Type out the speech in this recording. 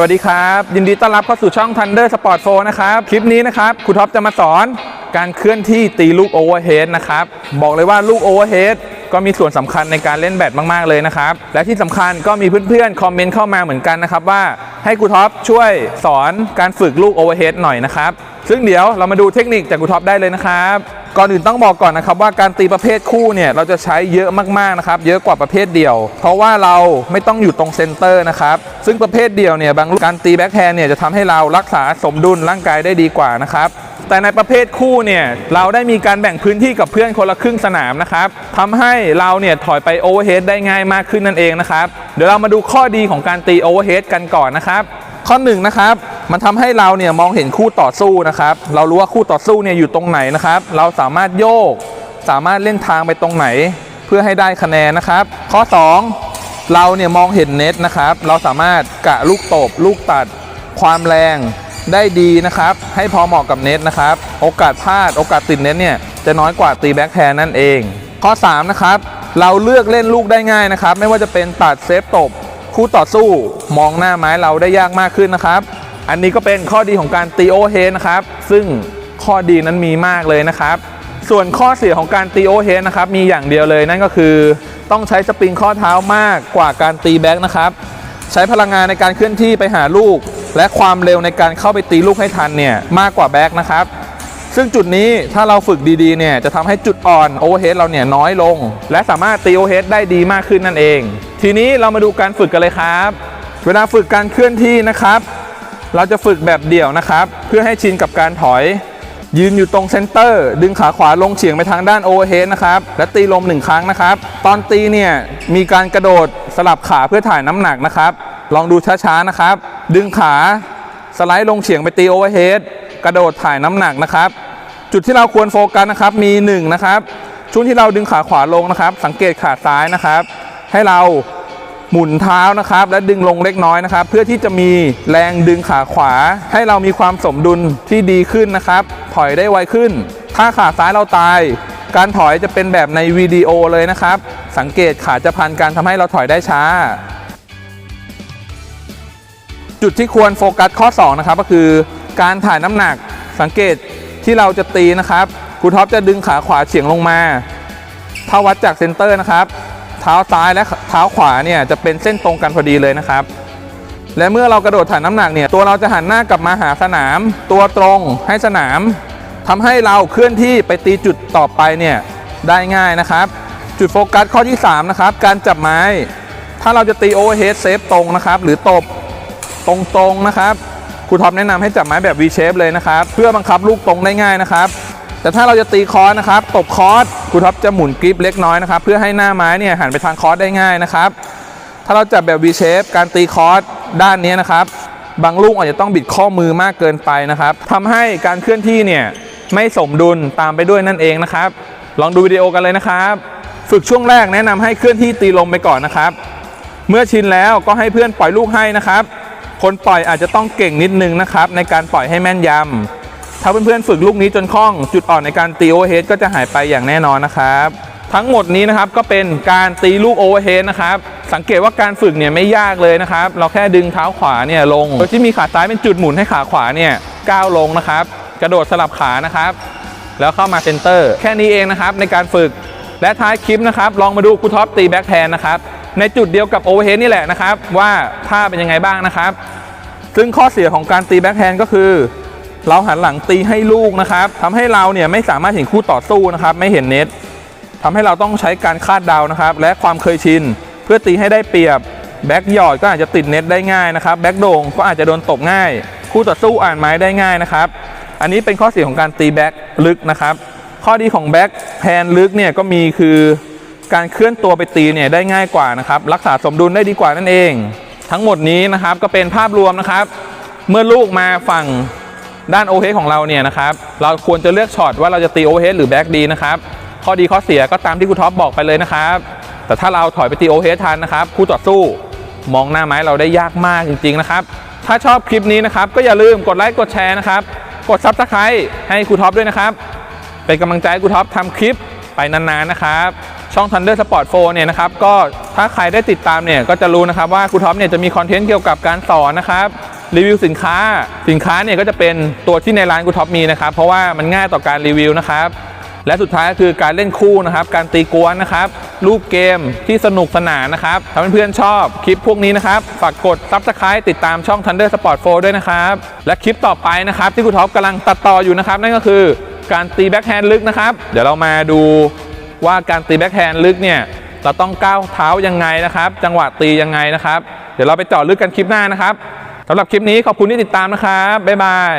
วัสดีครับ ยินดีต้อนรับเข้าสู่ช่อง Thunder Sport 4นะครับ คลิปนี้นะครับครูท็อปจะมาสอนการเคลื่อนที่ตีลูกโอเวอร์เฮดนะครับ บอกเลยว่าลูกโอเวอร์เฮดก็มีส่วนสำคัญในการเล่นแบดมาก ๆ เลยนะครับ และที่สำคัญก็มีเพื่อนๆ คอมเมนต์เข้ามาเหมือนกันนะครับ ว่าให้ครูท็อปช่วยสอนการฝึกลูกโอเวอร์เฮดหน่อยนะครับ ซึ่งเดี๋ยวเรามาดูเทคนิคจากครูท็อปได้เลยนะครับ ก่อนอื่นต้องบอกก่อนนะครับว่าการตีประเภทคู่เนี่ยเราจะใช้เยอะมากๆนะครับเยอะกว่าประเภทเดี่ยว เพราะว่าเราไม่ต้องอยู่ตรงเซนเตอร์นะครับซึ่งประเภทเดี่ยวเนี่ยบางลูกการตีแบ็คแฮนด์เนี่ยจะทำให้เรารักษาสมดุลร่างกายได้ดีกว่านะครับแต่ในประเภทคู่เนี่ยเราได้มีการแบ่งพื้นที่กับเพื่อนคนละครึ่งสนามนะครับทำให้เราเนี่ยถอยไปโอเวอร์เฮดได้ง่ายมากขึ้นนั่นเองนะครับเดี๋ยวเรามาดูข้อดีของการตีโอเวอร์เฮดกันก่อนนะครับข้อหนึ่งนะครับ มันทำให้เราเนี่ยมองเห็นคู่ต่อสู้นะครับ เรารู้ว่าคู่ต่อสู้เนี่ยอยู่ตรงไหนนะครับ เราสามารถโยก สามารถเล่นทางไปตรงไหน เพื่อให้ได้คะแนนนะครับ ข้อ 2 เราเนี่ยมองเห็นเน็ตนะครับ เราสามารถกะลูกตบ ลูกตัด ความแรงได้ดีนะครับ ให้พอเหมาะกับเน็ตนะครับ โอกาสพลาด โอกาสติดเน็ตเนี่ยจะน้อยกว่าตีแบ็คแฮนด์นั่นเอง ข้อ 3 นะครับ เราเลือกเล่นลูกได้ง่ายนะครับ ไม่ว่าจะเป็นตัดเซฟตบ คู่ต่อสู้ มองหน้าไม้เราได้ยากมากขึ้นนะครับ อันนี้ก็เป็นข้อดีของการตีโอเฮดนะครับ ซึ่งข้อดีนั้นมีมากเลยนะครับ ส่วนข้อเสียของการตีโอเฮดนะครับ มีอย่างเดียวเลยนั่นก็คือ ต้องใช้สปริงข้อเท้ามากกว่าการตีแบ็กนะครับ ใช้พลังงานในการเคลื่อนที่ไปหาลูก และความเร็วในการเข้าไปตีลูกให้ทันเนี่ยมากกว่าแบ็กนะครับ ซึ่งจุดนี้ถ้าเราฝึกดีๆเนี่ยจะทำให้จุดอ่อนโอเวอร์เฮดเราเนี่ยน้อยลง และสามารถตีโอเวอร์เฮดได้ดีมากขึ้นนั่นเอง ทีนี้เรามาดูการฝึกกันเลยครับ เวลาฝึกการเคลื่อนที่นะครับ เราจะฝึกแบบเดี่ยวนะครับ เพื่อให้ชินกับการถอย ยืนอยู่ตรงเซนเตอร์ ดึงขาขวาลงเฉียงไปทางด้านโอเวอร์เฮดนะครับ และตีลมหนึ่งครั้งนะครับ ตอนตีเนี่ยมีการกระโดดสลับขาเพื่อถ่ายน้ำหนักนะครับ ลองดูช้าๆนะครับ ดึงขาสไลด์ลงเฉียงไปตีโอเวอร์เฮดกระโดดถ่ายน้ำหนักนะครับ จุดที่เราควรโฟกัสนะครับมี1นะครับช่วงที่เราดึงขาขวาลงนะครับ สังเกตขาซ้ายนะครับ ให้เรา หมุนเท้านะครับ และดึงลงเล็กน้อยนะครับ เพื่อที่จะมีแรงดึงขาขวา ให้เรามีความสมดุลที่ดีขึ้นนะครับ ถอยได้ไวขึ้น ถ้าขาซ้ายเราตาย การถอยจะเป็นแบบในวิดีโอเลยนะครับ สังเกตขาจะพันกันทำให้เราถอยได้ช้า จุดที่ควรโฟกัสข้อ2นะครับก็คือการถ่ายน้ำหนักสังเกตที่เราจะตีนะครับครูท็อปจะดึงขาขวาเฉียงลงมา ถ้าวัดจากเซนเตอร์นะครับ เท้าซ้ายและเท้าขวาเนี่ยจะเป็นเส้นตรงกันพอดีเลยนะครับ และเมื่อเรากระโดดถ่ายน้ำหนักเนี่ยตัวเราจะหันหน้ากลับมาหาสนาม ตัวตรงให้สนามทำให้เราเคลื่อนที่ไปตีจุดต่อไปเนี่ยได้ง่ายนะครับ จุดโฟกัสข้อที่ 3 นะครับ การจับไม้ ถ้าเราจะตีโอเวอร์เฮดเซฟตรงนะครับ หรือตบตรงๆนะครับครูท็อปแนะนำให้จับไม้แบบ V shape เลยนะครับ เพื่อบังคับลูกตรงได้ง่ายนะครับ แต่ถ้าเราจะตีคอร์สนะครับตบคอร์สครูท็อปจะหมุนกริปเล็กน้อยนะครับ เพื่อให้หน้าไม้เนี่ยหันไปทางคอร์สได้ง่ายนะครับ ถ้าเราจับแบบ V shape การตีคอร์สด้านนี้นะครับ บางลูกอาจจะต้องบิดข้อมือมากเกินไปนะครับทำให้การเคลื่อนที่เนี่ยไม่สมดุลตามไปด้วยนั่นเองนะครับ ลองดูวิดีโอกันเลยนะครับ ฝึกช่วงแรกแนะนำให้เคลื่อนที่ตีลมไปก่อนนะครับ เมื่อชินแล้วก็ให้เพื่อนปล่อยลูกให้นะครับ คนปล่อยอาจจะต้องเก่งนิดนึงนะครับ ในการปล่อยให้แม่นยำ ถ้าเพื่อนๆฝึกลูกนี้จนคล่อง จุดอ่อนในการตีโอเวอร์เฮดก็จะหายไปอย่างแน่นอนนะครับ ทั้งหมดนี้นะครับก็เป็นการตีลูกโอเวอร์เฮดนะครับ สังเกตว่าการฝึกเนี่ยไม่ยากเลยนะครับ เราแค่ดึงเท้าขวาเนี่ยลง โดยที่มีขาซ้ายเป็นจุดหมุนให้ขาขวาเนี่ยก้าวลงนะครับ กระโดดสลับขานะครับ แล้วเข้ามาเซนเตอร์ แค่นี้เองนะครับในการฝึก และท้ายคลิปนะครับลองมาดูครูท็อปตีแบ็คแฮนนะครับในจุดเดียวกับโอเวอร์เฮดนี่แหละนะครับว่าท่าเป็นยังไงบ้างนะครับ ซึ่งข้อเสียของการตีแบ็คแฮนก็คือ เราหันหลังตีให้ลูกนะครับทำให้เราเนี่ยไม่สามารถเห็นคู่ต่อสู้นะครับ ไม่เห็นเน็ตทำให้เราต้องใช้การคาดเดานะครับ และความเคยชิน เพื่อตีให้ได้เปรียบแบ็กหยอดก็อาจจะติดเน็ตได้ง่ายนะครับแบ็กโด่งก็อาจจะโดนตบง่าย คู่ต่อสู้อ่านไม้ได้ง่ายนะครับ อันนี้เป็นข้อเสียของการตีแบ็กลึกนะครับ ข้อดีของแบ็กแพนลึกเนี่ยก็มีคือการเคลื่อนตัวไปตีเนี่ยได้ง่ายกว่านะครับรักษาสมดุลได้ดีกว่านั่นเอง ทั้งหมดนี้นะครับก็เป็นภาพรวมนะครับ เมื่อลูกมาฝั่ง ด้านโอเฮดของเราเนี่ยนะครับเราควรจะเลือกช็อตว่าเราจะตีโอเฮดหรือแบ็กดีนะครับข้อดีข้อเสียก็ตามที่ครูท็อปบอกไปเลยนะครับ แต่ถ้าเราถอยไปตีโอเฮดทันนะครับคู่ต่อสู้มองหน้าไม้เราได้ยากมากจริงๆนะครับถ้าชอบคลิปนี้นะครับก็อย่าลืมกดไลค์กดแชร์นะครับกดซับสไครต์ให้ครูท็อปด้วยนะครับ เป็นกำลังใจให้ครูท็อปทำคลิปไปนานๆนะครับ ช่อง Thunder Sport 4เนี่ยนะครับ ก็ถ้าใครได้ติดตามเนี่ยก็จะรู้นะครับว่าครูท็อปเนี่ยจะมีคอนเทนต์เกี่ยวกับการสอนนะครับ รีวิวสินค้า สินค้าเนี่ยก็จะเป็นตัวที่ในร้านกูท็อปมีนะครับ เพราะว่ามันง่ายต่อการรีวิวนะครับ และสุดท้ายก็คือการเล่นคู่นะครับ การตีกวนนะครับ รูปเกมที่สนุกสนานนะครับถ้าเพื่อนๆชอบคลิปพวกนี้นะครับ ฝากกด Subscribe ติดตามช่อง Thunder Sport 4ด้วยนะครับ และคลิปต่อไปนะครับ ที่ครูท็อปกำลังตัดต่ออยู่นะครับ นั่นก็คือการตีแบ็คแฮนด์ลึกนะครับ เดี๋ยวเรามาดูว่าการตีแบ็คแฮนด์ลึกเนี่ยเราต้องก้าวเท้ายังไงนะครับ จังหวะตียังไงนะครับ เดี๋ยวเราไปเจาะลึกกันคลิปหน้านะครับ สำหรับคลิปนี้ขอบคุณที่ติดตามนะครับบ๊ายบาย